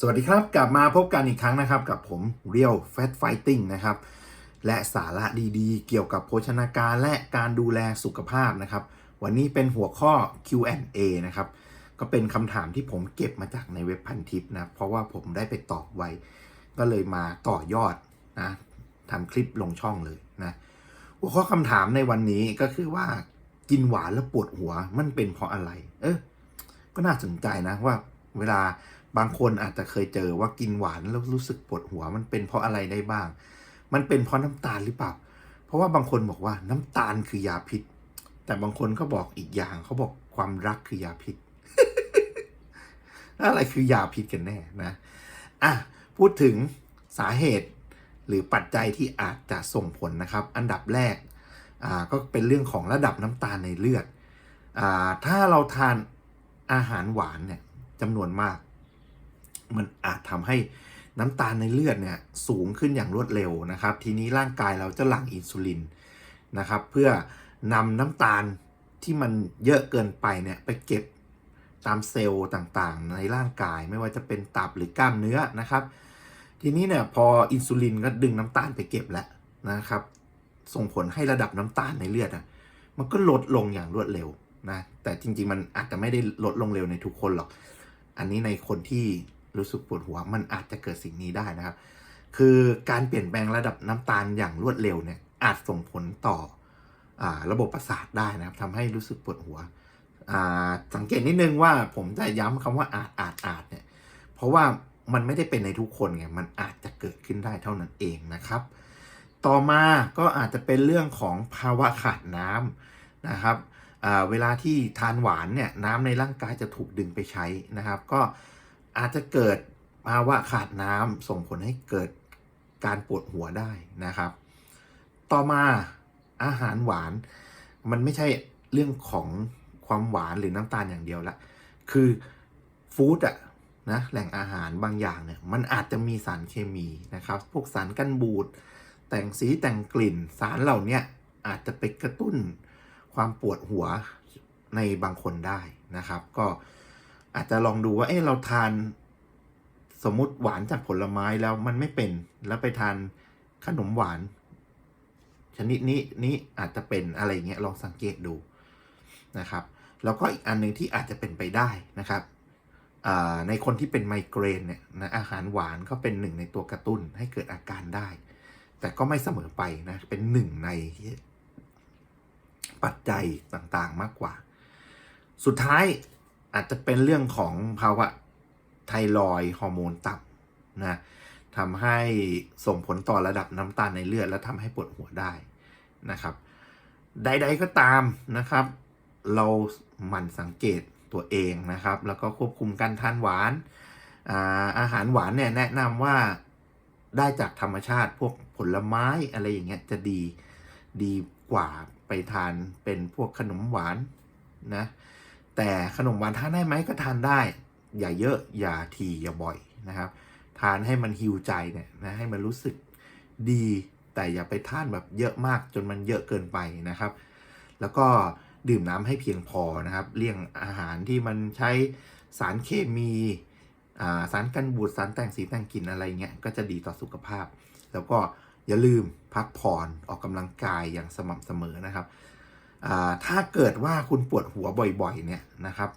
สวัสดีครับ กลับมาพบกันอีกครั้งนะครับ กับผม Real Fat Fighting นะครับ และสาระดีๆ เกี่ยวกับโภชนาการและการดูแลสุขภาพนะครับ วันนี้เป็นหัวข้อ Q&A นะครับ ก็เป็นคำถามที่ผมเก็บมาจากในเว็บพันทิปนะ เพราะว่าผมได้ไปตอบไว้ ก็เลยมาต่อยอดนะทำคลิปลงช่องเลยนะ หัวข้อคำถามในวันนี้ก็คือว่ากินหวานแล้วปวดหัวมันเป็นเพราะอะไร เออก็น่าสนใจนะว่าเวลา บางคนอาจจะเคยเจอว่ากินหวานแล้วรู้สึกปวดหัวมันเป็นเพราะอะไรได้บ้าง มันเป็นเพราะน้ำตาลหรือเปล่า เพราะว่าบางคนบอกว่าน้ำตาลคือยาพิษ แต่บางคนก็บอกอีกอย่างเขาบอกความรักคือยาพิษ อะไรคือยาพิษกันแน่นะ อะ พูดถึงสาเหตุหรือปัจจัยที่อาจจะส่งผลนะครับ อันดับแรกอ่าก็เป็นเรื่องของระดับน้ำตาลในเลือดอ่าถ้าเราทานอาหารหวานเนี่ยจำนวนมาก มันอาจทำให้น้ำตาลในเลือดเนี่ยสูงขึ้นอย่างรวดเร็วนะครับ ทีนี้ร่างกายเราจะหลั่งอินซูลินนะครับ เพื่อนำน้ำตาลที่มันเยอะเกินไปเนี่ยไปเก็บตามเซลล์ต่างๆ ในร่างกายไม่ว่าจะเป็นตับหรือกล้ามเนื้อนะครับ ทีนี้เนี่ยพออินซูลินก็ดึงน้ำตาลไปเก็บแล้วนะครับ ส่งผลให้ระดับน้ำตาลในเลือดอะมันก็ลดลงอย่างรวดเร็วนะแต่จริงๆมันอาจจะไม่ได้ลดลงเร็วในทุกคนหรอก อันนี้ในคนที่ รู้สึกปวดหัว มันอาจจะเกิดสิ่งนี้ได้นะครับ คือการเปลี่ยนแปลงระดับน้ำตาลอย่างรวดเร็วเนี่ยอาจส่งผลต่ออระบบประสาทได้นะครับทำให้รู้สึกปวดหัว สังเกตนิดนึงว่าผมจะย้ำคำว่าอาจอาจอาจเนี่ยเพราะว่ามันไม่ได้เป็นในทุกคนไงมันอาจจะเกิดขึ้นได้เท่านั้นเองนะครับ ต่อมาก็อาจจะเป็นเรื่องของภาวะขาดน้ำนะครับเวลาที่ทานหวานเนี่ยน้ำในร่างกายจะถูกดึงไปใช้นะครับ ก็ อาจจะเกิดภาวะขาดน้ำส่งผลให้เกิดการปวดหัวได้นะครับ ต่อมาอาหารหวาน มันไม่ใช่เรื่องของความหวานหรือน้ำตาลอย่างเดียวละ คือฟู้ดอะนะแหล่งอาหารบางอย่างเนี่ยมันอาจจะมีสารเคมีนะครับ พวกสารกันบูดแต่งสีแต่งกลิ่นสารเหล่านี้อาจจะไปกระตุ้นความปวดหัวในบางคนได้นะครับ ก็ อาจจะลองดูว่าเออเราทาน สมมติหวานจากผลไม้แล้วมันไม่เป็น แล้วไปทานขนมหวาน ชนิดนี้นี้อาจจะเป็นอะไรเงี้ยลองสังเกตดูนะครับ แล้วก็อีกอันหนึ่งที่อาจจะเป็นไปได้นะครับในคนที่เป็นไมเกรนเนี่ยนะอาหารหวานก็เป็นหนึ่งในตัวกระตุ้นให้เกิดอาการได้ แต่ก็ไม่เสมอไปนะเป็นหนึ่งในปัจจัยต่างๆมากกว่า สุดท้าย อาจจะเป็นเรื่องของภาวะไทรอยฮอร์โมนต่ำนะทำให้ส่งผลต่อระดับน้ำตาลในเลือด และทำให้ปวดหัวได้นะครับ ใด ๆก็ตามนะครับ เราหมั่นสังเกตตัวเองนะครับ แล้วก็ควบคุมการทานหวานอาอาหารหวานเนี่ยแนะนำว่าได้จากธรรมชาติพวกผลไม้อะไรอย่างเงี้ยจะดีดีกว่าไปทานเป็นพวกขนมหวานนะ แต่ขนมหวานทานได้ไหมก็ทานได้ อย่าเยอะอย่าทีอย่าบ่อยนะครับ ทานให้มันฮิวใจเนี่ยนะให้มันรู้สึกดีแต่อย่าไปทานแบบเยอะมากจนมันเยอะเกินไปนะครับ แล้วก็ดื่มน้ำให้เพียงพอนะครับ เลี่ยงอาหารที่มันใช้สารเคมีอ่าสารกันบูดสารแต่งสีแต่งกลิ่นอะไรเงี้ยก็จะดีต่อสุขภาพ แล้วก็อย่าลืมพักผ่อนออกกำลังกายอย่างสม่ำเสมอนะครับ ถ้าเกิดว่าคุณปวดหัวบ่อยๆ เนี่ยนะครับ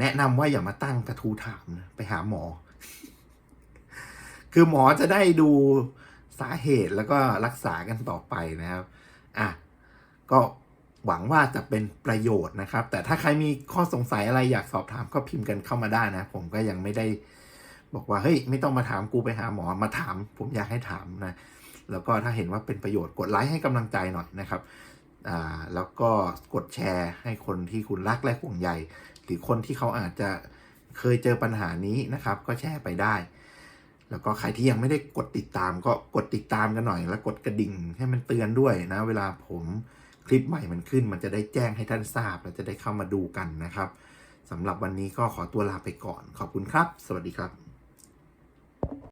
แนะนำว่าอย่ามาตั้งกระทู้ถามนะไปหาหมอ คือหมอจะได้ดูสาเหตุแล้วก็รักษากันต่อไปนะครับอะก็หวังว่าจะเป็นประโยชน์นะครับ แต่ถ้าใครมีข้อสงสัยอะไรอยากสอบถามก็พิมพ์กันเข้ามาได้นะ ผมก็ยังไม่ได้บอกว่าเฮ้ยไม่ต้องมาถามกูไปหาหมอมาถาม ผมอยากให้ถามนะ แล้วก็ถ้าเห็นว่าเป็นประโยชน์กดไลค์ให้กำลังใจหน่อยนะครับ แล้วก็กดแชร์ให้คนที่คุณรักและห่วงใยหรือคนที่เขาอาจจะเคยเจอปัญหานี้นะครับ ก็แชร์ไปได้ แล้วก็ใครที่ยังไม่ได้กดติดตามก็กดติดตามกันหน่อย แล้วกดกระดิ่งให้มันเตือนด้วยนะ เวลาผมคลิปใหม่มันขึ้น มันจะได้แจ้งให้ท่านทราบแล้วจะได้เข้ามาดูกันนะครับสำหรับวันนี้ก็ขอตัวลาไปก่อน ขอบคุณครับ สวัสดีครับ